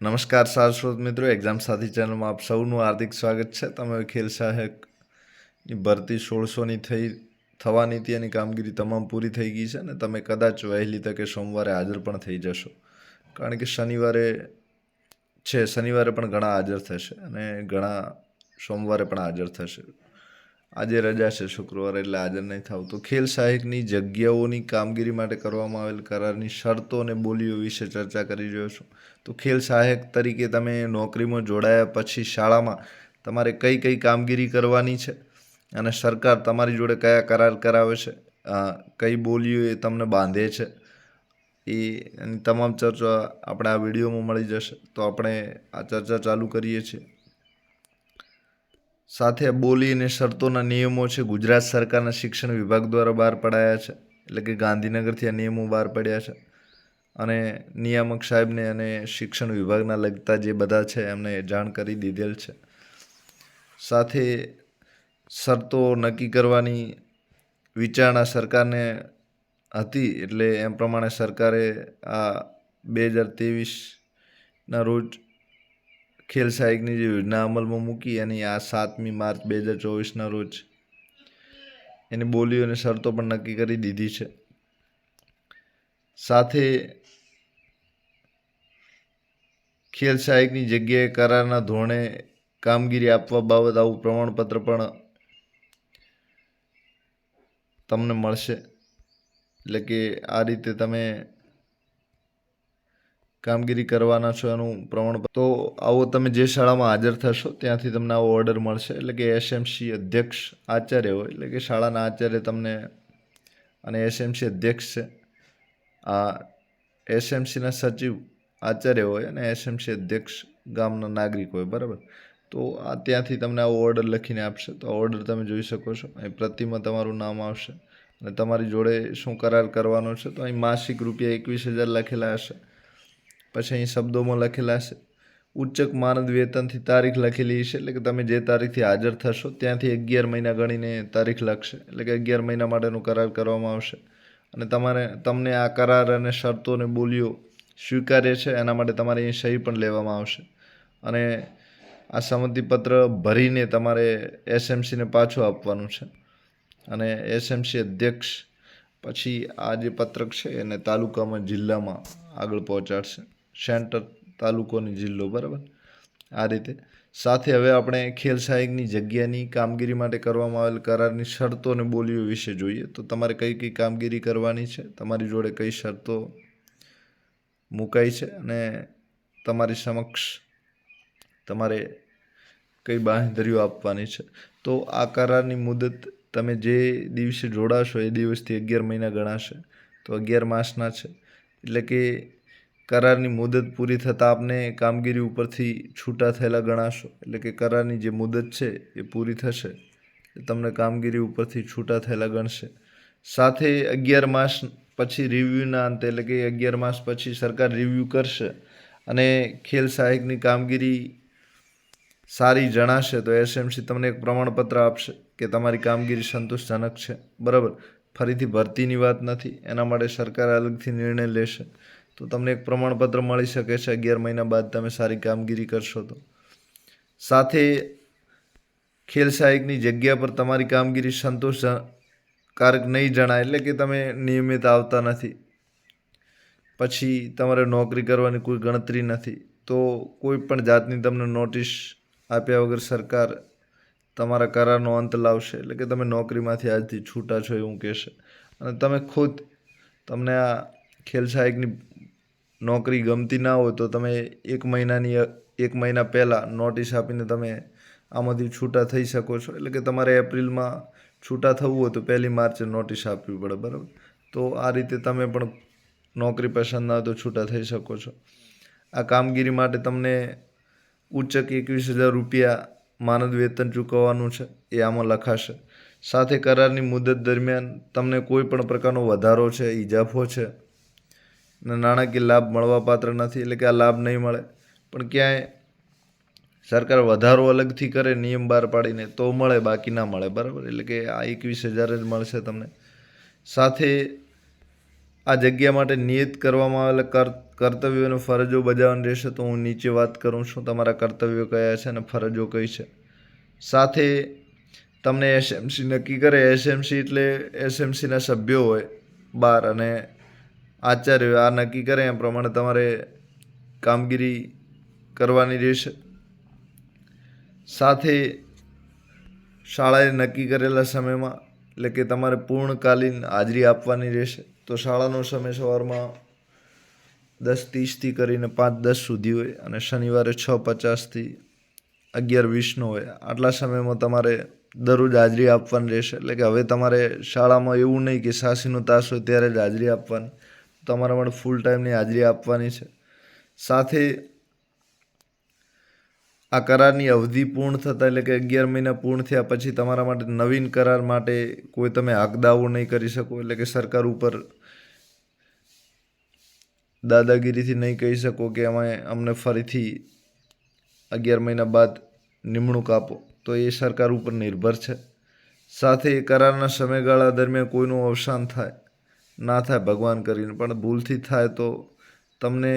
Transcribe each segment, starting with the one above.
નમસ્કાર સારસ્વત મિત્રો એક્ઝામ સાથી ચેનલમાં આપ સૌનું હાર્દિક સ્વાગત છે. તમે ખેલ સહાયકની ભરતી સોળસોની થઈ, થવાની હતી, એની કામગીરી તમામ પૂરી થઈ ગઈ છે અને તમે કદાચ વહેલી તકે સોમવારે હાજર પણ થઈ જશો. કારણ કે શનિવારે છે, શનિવારે પણ ઘણા હાજર થશે અને ઘણા સોમવારે પણ હાજર થશે. આજે રજા છે શુક્રવારે એટલે હાજર નહીં થાવ. તો ખેલ સહાયકની જગ્યાઓની કામગીરી માટે કરવામાં આવેલ કરારની શરતો અને બોલીઓ વિશે ચર્ચા કરી રહ્યો છું. તો ખેલ સહાયક તરીકે તમે નોકરીમાં જોડાયા પછી શાળામાં તમારે કઈ કઈ કામગીરી કરવાની છે? અને સરકાર તમારી જોડે કયા કરાર કરાવે છે? કઈ બોલીઓ એ તમને બાંધે છે? એની તમામ ચર્ચા આપણે આ વિડીયોમાં મળી જશે. તો આપણે આ ચર્ચા ચાલુ કરીએ છીએ. સાથે બોલી અને શરતોના નિયમો છે. ગુજરાત સરકારના શિક્ષણ વિભાગ દ્વારા બહાર પડાયા છે. એટલે કે ગાંધીનગરથી આ નિયમો બહાર પડ્યા છે. અને નિયામક સાહેબને અને શિક્ષણ વિભાગના લગતા જે બધા છે, એમને જાણ કરી દીધેલ છે. સાથે શરતો નક્કી કરવાની વિચારણા સરકારને હતી. એટલે એમ પ્રમાણે સરકારે આ બે હજાર ત્રેવીસના રોજ ખેલ સહાયકની જે યોજના અમલમાં મૂકી એની આ સાતમી માર્ચ બે હજાર ચોવીસના રોજ એની બોલીઓ અને શરતો પણ નક્કી કરી દીધી છે. સાથે ખેલ સહાયકની જગ્યાએ કરારના ધોરણે કામગીરી આપવા બાબત આવું પ્રમાણપત્ર પણ તમને મળશે. એટલે કે આ રીતે તમે કામગીરી કરવાના છો એનું પ્રમાણ તો આવો તમે જે શાળામાં હાજર થશો, ત્યાંથી તમને આવો ઓર્ડર મળશે. એટલે કે એસએમસી અધ્યક્ષ આચાર્ય હોય, એટલે કે શાળાના આચાર્ય તમને અને એસએમસી અધ્યક્ષ છે. આ એસએમસીના સચિવ આચાર્ય હોય અને એસએમસી અધ્યક્ષ ગામના નાગરિક હોય, બરાબર? તો આ ત્યાંથી તમને આવો ઓર્ડર લખીને આપશે. તો આ ઓર્ડર તમે જોઈ શકો છો. અહીં પ્રતિમાં તમારું નામ આવશે. અને તમારી જોડે શું કરાર કરવાનો છે, તો અહીં માસિક રૂપિયા એકવીસ હજાર લખેલા હશે. પછી અહીં શબ્દોમાં લખેલા છે. ઉચ્ચક માનદ વેતનથી તારીખ લખેલી છે. એટલે કે તમે જે તારીખથી હાજર થશો, ત્યાંથી અગિયાર મહિના ગણીને તારીખ લખશે. એટલે કે અગિયાર મહિના માટેનો કરાર કરવામાં આવશે. અને તમારે, તમને આ કરાર અને શરતો અને બોલીઓ સ્વીકાર્ય છે. એના માટે તમારે અહીં સહી પણ લેવામાં આવશે. અને આ સંમતિપત્ર ભરીને તમારે એસએમસીને પાછું આપવાનું છે. અને એસએમસી અધ્યક્ષ પછી આ જે પત્રક છે એને તાલુકામાં, જિલ્લામાં આગળ પહોંચાડશે. સેન્ટર તાલુકો અને જિલ્લો, બરાબર? આ રીતે. સાથે હવે આપણે ખેલ સહાયકની જગ્યાની કામગીરી માટે કરવામાં આવેલ કરારની શરતો અને બોલીઓ વિશે જોઈએ. તો તમારે કઈ કઈ કામગીરી કરવાની છે? તમારી જોડે કઈ શરતો મુકાઈ છે? અને તમારી સમક્ષ તમારે કઈ બાંહેધરીઓ આપવાની છે? તો આ કરારની મુદત તમે જે દિવસે જોડાશો એ દિવસથી અગિયાર મહિના ગણાશે. તો અગિયાર માસના છે. એટલે કે કરારની મુદત પૂરી થતાં આપને કામગીરી ઉપરથી છૂટા થયેલા ગણાશો. એટલે કે કરારની જે મુદત છે એ પૂરી થશે. એ તમને કામગીરી ઉપરથી છૂટા થયેલા ગણશે. સાથે અગિયાર માસ પછી રિવ્યૂના અંતે, એટલે કે અગિયાર માસ પછી સરકાર રિવ્યૂ કરશે અને ખેલ સહાયકની કામગીરી સારી જણાશે, તો એસએમસી તમને એક પ્રમાણપત્ર આપશે કે તમારી કામગીરી સંતોષજનક છે. બરાબર? ફરીથી ભરતીની વાત નથી. એના માટે સરકાર અલગથી નિર્ણય લેશે. તો તમને એક પ્રમાણપત્ર મળી શકે છે, અગિયાર મહિના બાદ તમે સારી કામગીરી કરશો તો. સાથે ખેલ સહાયકની જગ્યા પર તમારી કામગીરી સંતોષકારક નહીં જણાય એટલે કે તમે નિયમિત આવતા નથી. પછી તમારે નોકરી કરવાની કોઈ ગણતરી નથી. તો કોઈ પણ જાતની તમને નોટિસ આપ્યા વગર સરકાર તમારા કરારનો અંત લાવશે એટલે કે તમે નોકરીમાંથી આજથી છૂટા છો એવું કહેશે. અને તમે ખુદ તમને આ ખેલ સહાયકની નોકરી ગમતી ના હોય તો તમે એક મહિનાની, એક મહિના પહેલાં નોટિસ આપીને તમે આમાંથી છૂટા થઈ શકો છો. એટલે કે તમારે એપ્રિલમાં છૂટા થવું હોય તો પહેલી માર્ચે નોટિસ આપવી પડે, બરાબર? તો આ રીતે તમે પણ નોકરી પસંદ ના હોય તો છૂટા થઈ શકો છો. આ કામગીરી માટે તમને ઉચ્ચક એકવીસ હજાર રૂપિયા માનદ વેતન ચૂકવવાનું છે, એ આમાં લખાશે. સાથે કરારની મુદત દરમિયાન તમને કોઈ પણ પ્રકારનો વધારો છે ઇજાફો છે નાણાકીય લાભ મળવાપાત્ર નથી એટલે કે આ લાભ નહીં મળે. પણ ક્યાંય સરકાર વધારો અલગથી કરે, નિયમ બહાર પાડીને તો મળે, બાકી ના મળે. બરાબર? એટલે કે આ એકવીસ હજાર જ મળશે તમને. સાથે આ જગ્યા માટે નિયત કરવામાં આવેલા કર કર્તવ્યો અને ફરજો બજાવવાની રહેશે તો હું નીચે વાત કરું છું. તમારા કર્તવ્યો કયા છે અને ફરજો કઈ છે? સાથે તમને એસએમસી નક્કી કરે. એસએમસી એટલે એસએમસીના સભ્યો હોય બાર અને આચાર્યો આ નક્કી કરે એ પ્રમાણે તમારે કામગીરી કરવાની રહેશે. સાથે શાળાએ નક્કી કરેલા સમયમાં, એટલે કે તમારે પૂર્ણકાલીન હાજરી આપવાની રહેશે, તો શાળાનો સમય સવારમાં દસ ત્રીસથી કરીને પાંચ દસ સુધી હોય અને શનિવારે છ પચાસથી અગિયાર વીસનો હોય. આટલા સમયમાં તમારે દરરોજ હાજરી આપવાની રહેશે. એટલે કે હવે તમારે શાળામાં એવું નહીં કે સાસીનો તાસ હોય ત્યારે જ હાજરી આપવાની. તમારા માટે ફૂલ ટાઈમની હાજરી આપવાની છે. સાથે આ કરારની અવધિ પૂર્ણ થતાં એટલે કે અગિયાર મહિના પૂર્ણ થયા પછી તમારા માટે નવીન કરાર માટે કોઈ તમે હકદાવો નહીં કરી શકો એટલે કે સરકાર ઉપર દાદાગીરીથી નહીં કહી શકો કે અમે અમને ફરીથી અગિયાર મહિના બાદ નિમણૂક આપો. તો એ સરકાર ઉપર નિર્ભર છે. સાથે એ કરારના સમયગાળા દરમિયાન કોઈનું અવસાન થાય ના થાય ભગવાન કરીને, પણ ભૂલથી થાય તો તમને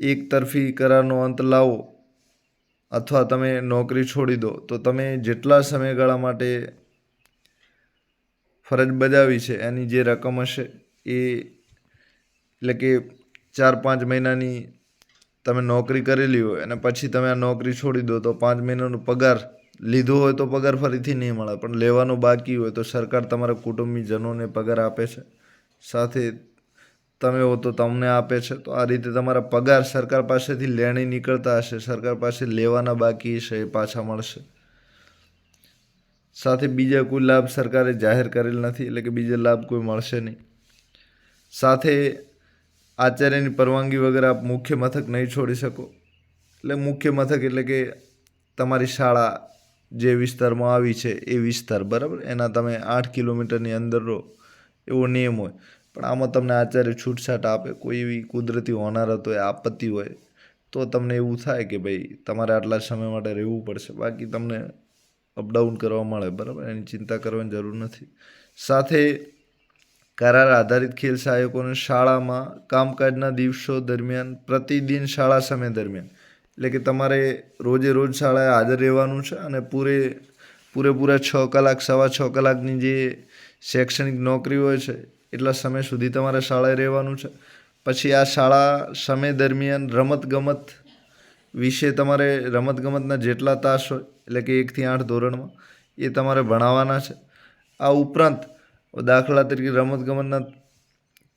એક તરફી કરારનો અંત લાવો અથવા તમે નોકરી છોડી દો, તો તમે જેટલા સમયગાળા માટે ફરજ બજાવી છે, એની જે રકમ હશે એ એટલે કે ચાર પાંચ મહિનાની તમે નોકરી કરેલી હોય અને પછી તમે આ નોકરી છોડી દો, તો પાંચ મહિનાનો પગાર લીધો હોય તો પગાર ફરીથી નહીં મળે, પણ લેવાનો બાકી હોય તો સરકાર તમારા કુટુંબીજનોને પગાર આપે છે. સાથે તમે હો તો તમને આપે છે. તો આ રીતે તમારા પગાર સરકાર પાસેથી લેણી નીકળતા હશે, સરકાર પાસે લેવાના બાકી હશે, એ પાછા મળશે. સાથે બીજા કોઈ લાભ સરકારે જાહેર કરેલ નથી, એટલે કે બીજા લાભ કોઈ મળશે નહીં. સાથે આચાર્યની પરવાનગી વગર આપ મુખ્ય મથક નહીં છોડી શકો. એટલે મુખ્ય મથક એટલે કે તમારી શાળા જે વિસ્તારમાં આવી છે એ વિસ્તાર, બરાબર? એના તમે આઠ કિલોમીટરની અંદર રહો, એવો નિયમ હોય. પણ આમાં તમને આચાર્ય છૂટછાટ આપે, કોઈ એવી કુદરતી હોનારત હોય, આપત્તિ હોય, તો તમને એવું થાય કે ભાઈ, તમારે આટલા સમય માટે રહેવું પડશે. બાકી તમને અપડાઉન કરવા મળે, બરાબર? એની ચિંતા કરવાની જરૂર નથી. સાથે કરાર આધારિત ખેલ સહાયકોને શાળામાં કામકાજના દિવસો દરમિયાન, પ્રતિદિન શાળા સમય દરમિયાન. એટલે કે તમારે રોજે રોજ શાળાએ હાજર રહેવાનું છે અને પૂરે, પૂરેપૂરા છ કલાક, સવા છ કલાકની જે શૈક્ષણિક નોકરી હોય છે, એટલા સમય સુધી તમારે શાળાએ રહેવાનું છે. પછી આ શાળા સમય દરમિયાન રમતગમત વિશે તમારે રમતગમતના જેટલા તાસ હોય, એટલે કે એકથી આઠ ધોરણમાં, એ તમારે ભણાવવાના છે. આ ઉપરાંત દાખલા તરીકે રમતગમતના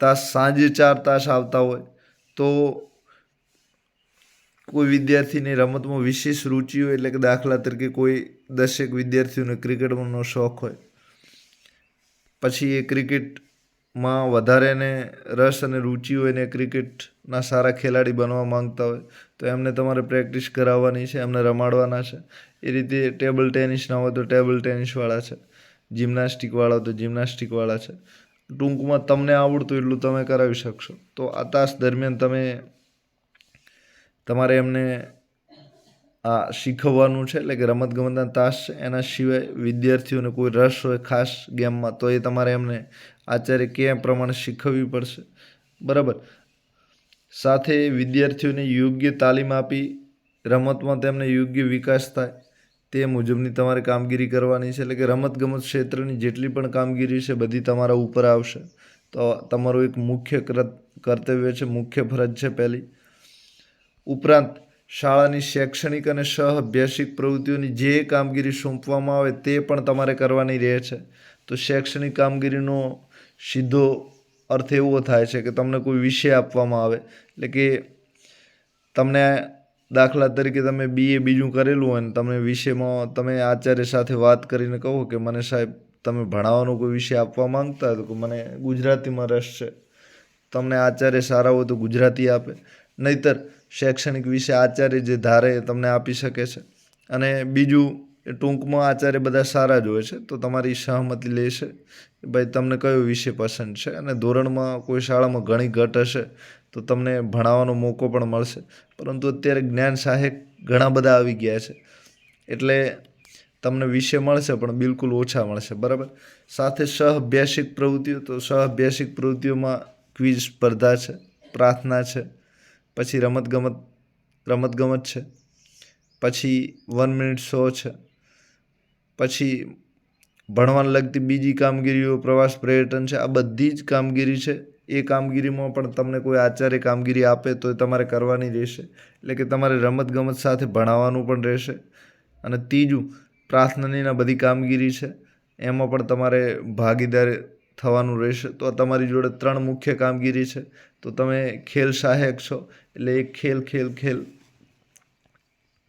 તાસ સાંજે ચાર તાસ આવતા હોય, તો કોઈ વિદ્યાર્થીની રમતમાં વિશેષ રુચિ હોય એટલે કે દાખલા તરીકે કોઈ દસેક વિદ્યાર્થીઓને ક્રિકેટનો શોખ હોય. પછી એ ક્રિકેટમાં વધારે એને રસ અને રુચિ હોય ને ક્રિકેટના સારા ખેલાડી બનવા માંગતા હોય, તો એમને તમારે પ્રેક્ટિસ કરાવવાની છે, એમને રમાડવાના છે. એ રીતે ટેબલ ટેનિસના હોય તો ટેબલ ટેનિસવાળા છે, જિમ્નાસ્ટિકવાળા તો જિમ્નાસ્ટિકવાળા છે. ટૂંકમાં તમને આવડતું એટલું તમે કરાવી શકશો. તો આ તાસ દરમિયાન તમે તમારે એમને આ શીખવવાનું છે, એટલે કે રમતગમતના તાસ છે, એના સિવાય વિદ્યાર્થીઓને કોઈ રસ હોય ખાસ ગેમમાં, તો એ તમારે એમને આચાર્ય કે પ્રમાણે શીખવવી પડશે. બરાબર? સાથે વિદ્યાર્થીઓને યોગ્ય તાલીમ આપી, રમતમાં તેમને યોગ્ય વિકાસ થાય, તે મુજબની તમારે કામગીરી કરવાની છે, એટલે કે રમતગમત ક્ષેત્રની જેટલી પણ કામગીરી છે, બધી તમારા ઉપર આવશે. તો તમારું એક મુખ્ય કર્તવ્ય છે, મુખ્ય ફરજ છે પહેલી. ઉપરાંત શાળાની શૈક્ષણિક અને સહ અભ્યાસિક પ્રવૃત્તિઓની જે કામગીરી સોંપવામાં આવે તે પણ તમારે કરવાની રહે છે. તો શૈક્ષણિક કામગીરીનો સીધો અર્થ એવો થાય છે કે તમને કોઈ વિષય આપવામાં આવે. એટલે કે તમને દાખલા તરીકે તમે બીએ બીજું કરેલું હોય ને તમે વિષયમાં તમે આચાર્ય સાથે વાત કરીને કહો કે મને સાહેબ, તમે ભણાવવાનો કોઈ વિષય આપવા માંગતા તો મને ગુજરાતીમાં રસ છે. તમને આચાર્ય સારા હોય તો ગુજરાતી આપે. નહીતર શૈક્ષણિક વિષય આચાર્ય જે ધારે એ તમને આપી શકે છે. અને બીજું, એ ટૂંકમાં આચાર્ય બધા સારા જ હોય છે, તો તમારી સહમતિ લેશે ભાઈ, તમને કયો વિષય પસંદ છે? અને ધોરણમાં કોઈ શાળામાં ઘણી ઘટ હશે, તો તમને ભણાવવાનો મોકો પણ મળશે. પરંતુ અત્યારે જ્ઞાન સહાયક ઘણા બધા આવી ગયા છે. એટલે તમને વિષય મળશે, પણ બિલકુલ ઓછા મળશે, બરાબર? સાથે સહઅભ્યાસિક પ્રવૃત્તિઓ, તો સહઅભ્યાસિક પ્રવૃત્તિઓમાં ક્વિઝ સ્પર્ધા છે, પ્રાર્થના છે પછી રમતગમત રમતગમત છે. પછી વન મિનિટ શો છે. પછી ભણવાને લગતી બીજી કામગીરીઓ, પ્રવાસ પર્યટન છે, આ બધી જ કામગીરી છે. એ કામગીરીમાં પણ તમને કોઈ આચાર્ય કામગીરી આપે તો એ તમારે કરવાની રહેશે. એટલે કે તમારે રમતગમત સાથે ભણાવવાનું પણ રહેશે. અને ત્રીજું, પ્રાર્થનાની બધી કામગીરી છે. એમાં પણ તમારે ભાગીદાર થવાનું રહેશે. તો તમારી જોડે ત્રણ મુખ્ય કામગીરી છે. તો તમે ખેલ સહાયક છો. એટલે એક ખેલ ખેલ ખેલ.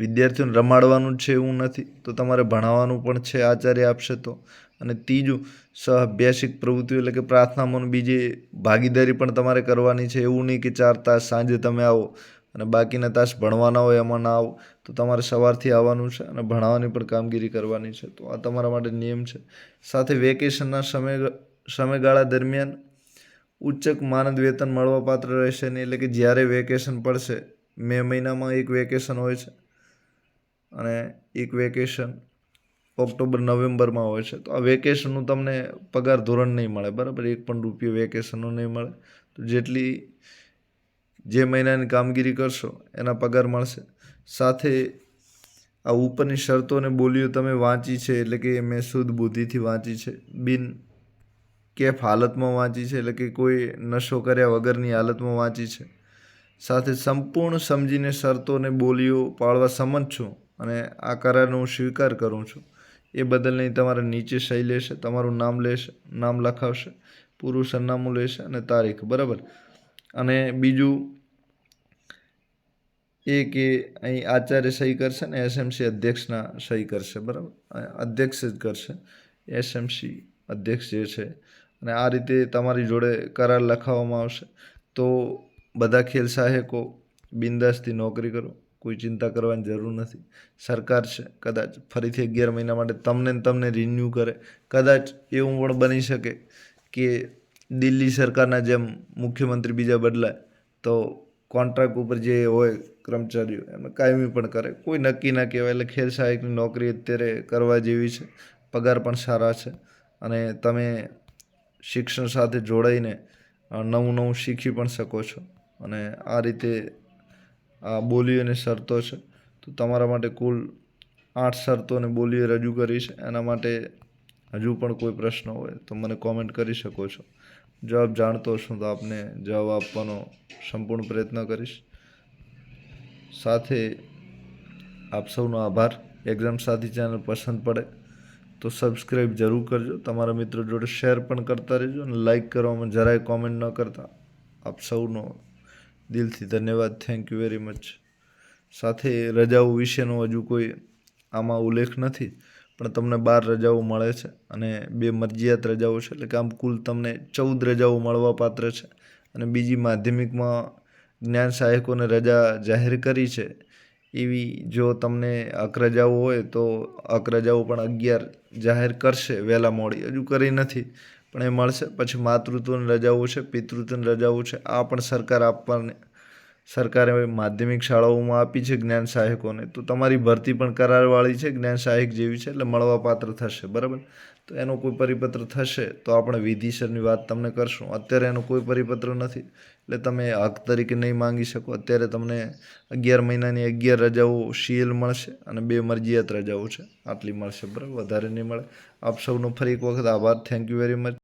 વિદ્યાર્થીઓને રમાડવાનું છે એવું નથી. તો તમારે ભણાવવાનું પણ છે, આચાર્ય આપશે તો. અને ત્રીજું સહઅભ્યાસિક પ્રવૃત્તિઓ એટલે કે પ્રાર્થનામાં બીજી ભાગીદારી પણ તમારે કરવાની છે. એવું નહીં કે ચાર તાસ સાંજે તમે આવો અને બાકીના તાસ ભણવાના હોય એમાં ના આવો. તો તમારે સવારથી આવવાનું છે અને ભણાવવાની પણ કામગીરી કરવાની છે. તો આ તમારા માટે નિયમ છે. સાથે વેકેશનના સમય સમયગાળા દરમિયાન ઉચ્ચક માનદ વેતન મળવાપાત્ર રહેશે નહીં. એટલે કે જ્યારે વેકેશન પડશે, મે મહિનામાં એક વેકેશન હોય છે અને એક વેકેશન ઓક્ટોબર, નવેમ્બરમાં હોય છે. તો આ વેકેશનનું તમને પગાર ધોરણ નહીં મળે, બરાબર? એક પણ રૂપિયો વેકેશનનું નહીં મળે. તો જેટલી જે મહિનાની કામગીરી કરશો, એના પગાર મળશે. સાથે આ ઉપરની શરતો અને બોલીઓ તમે વાંચી છે, એટલે કે મેં શુદ્ધ બુદ્ધિથી વાંચી છે. બિન કેફ હાલતમાં વાંચી છે એટલે કે કોઈ નશો કર્યા વગરની હાલતમાં વાંચી છે. સાથે સંપૂર્ણ સમજીને શરતોને બોલીઓ પાળવા સંમત છું અને આ કરારનો હું સ્વીકાર કરું છું. એ બદલ નહીં, તમારે નીચે સહી લેશે, તમારું નામ લેશે, નામ લખાવશે પૂરું સરનામું લેશે અને તારીખ, બરાબર? અને બીજું એ કે અહીં આચાર્ય સહી કરશે ને એસએમસી અધ્યક્ષના સહી કરશે, બરાબર? અધ્યક્ષ જ કરશે. એસએમસી અધ્યક્ષ જે છે અને આ રીતે તમારી જોડે કરાર લખાવવામાં આવશે. તો બધા ખેલ સહાયકો બિંદાસથી નોકરી કરો. કોઈ ચિંતા કરવાની જરૂર નથી. સરકાર છે, કદાચ ફરીથી અગિયાર મહિના માટે તમને તમને રિન્યૂ કરે. કદાચ એવું પણ બની શકે કે દિલ્હી સરકારના જેમ મુખ્યમંત્રી બીજા બદલાય, તો કોન્ટ્રાક્ટ ઉપર જે હોય કર્મચારીઓ, એમને કાયમી પણ કરે. કોઈ નક્કી ના કહેવાય. એટલે ખેલ સહાયકની નોકરી અત્યારે કરવા જેવી છે. પગાર પણ સારા છે. અને તમે શિક્ષણ સાથે જોડાઈને નવું નવું શીખી પણ શકો છો. અને આ રીતે આ બોલીઓ અને શરતો છે, તો તમારા માટે કુલ આઠ શરતો અને બોલીઓ રજૂ કરી છે એના માટે હજુ પણ કોઈ પ્રશ્ન હોય તો મને કોમેન્ટ કરી શકો છો. જવાબ જાણતો છું તો આપને જવાબ આપવાનો સંપૂર્ણ પ્રયત્ન કરીશ. સાથે આપ સૌનો આભાર. એક્ઝામ સાથી ચેનલ પસંદ પડે તો સબસ્ક્રાઈબ જરૂર કરજો. તમારા મિત્રો જોડે શેર પણ કરતા રહેજો અને લાઈક કરવામાં જરાય કોમેન્ટ ન કરતા. આપ સૌનો દિલથી ધન્યવાદ. થેન્ક યુ વેરી મચ સાથે રજાઓ વિશેનો હજુ કોઈ આમાં ઉલ્લેખ નથી, પણ તમને બાર રજાઓ મળે છે અને બે મરજિયાત રજાઓ છે. એટલે કે આમ કુલ તમને ચૌદ રજાઓ મળવા પાત્ર છે અને બીજી માધ્યમિકમાં જ્ઞાન સહાયકોને રજા જાહેર કરી છે. એવી જો તમને અકરજાઓ હોય તો હક પણ અગિયાર જાહેર કરશે, વહેલા મોડી. હજુ કરી નથી, પણ એ મળશે. પછી માતૃત્વની રજાઓ છે, પિતૃત્વની રજાઓ છે, આ પણ સરકાર આપવાની સરકારે માધ્યમિક શાળાઓમાં આપી છે જ્ઞાન સહાયકોને. તો તમારી ભરતી પણ કરારવાળી છે, જ્ઞાન સહાયક જેવી છે, એટલે મળવાપાત્ર થશે, બરાબર? તો એનો કોઈ પરિપત્ર થશે તો આપણે વિધિસરની વાત તમને કરશું. અત્યારે એનો કોઈ પરિપત્ર નથી, એટલે તમે હક તરીકે નહીં માંગી શકો. અત્યારે તમને અગિયાર મહિનાની અગિયાર રજાઓ સીએલ મળશે અને બે મરજિયાત રજાઓ છે. આટલી મળશે, બરાબર? વધારે નહીં મળે. આપ સૌનો ફરી એક વખત આભાર. Thank you very much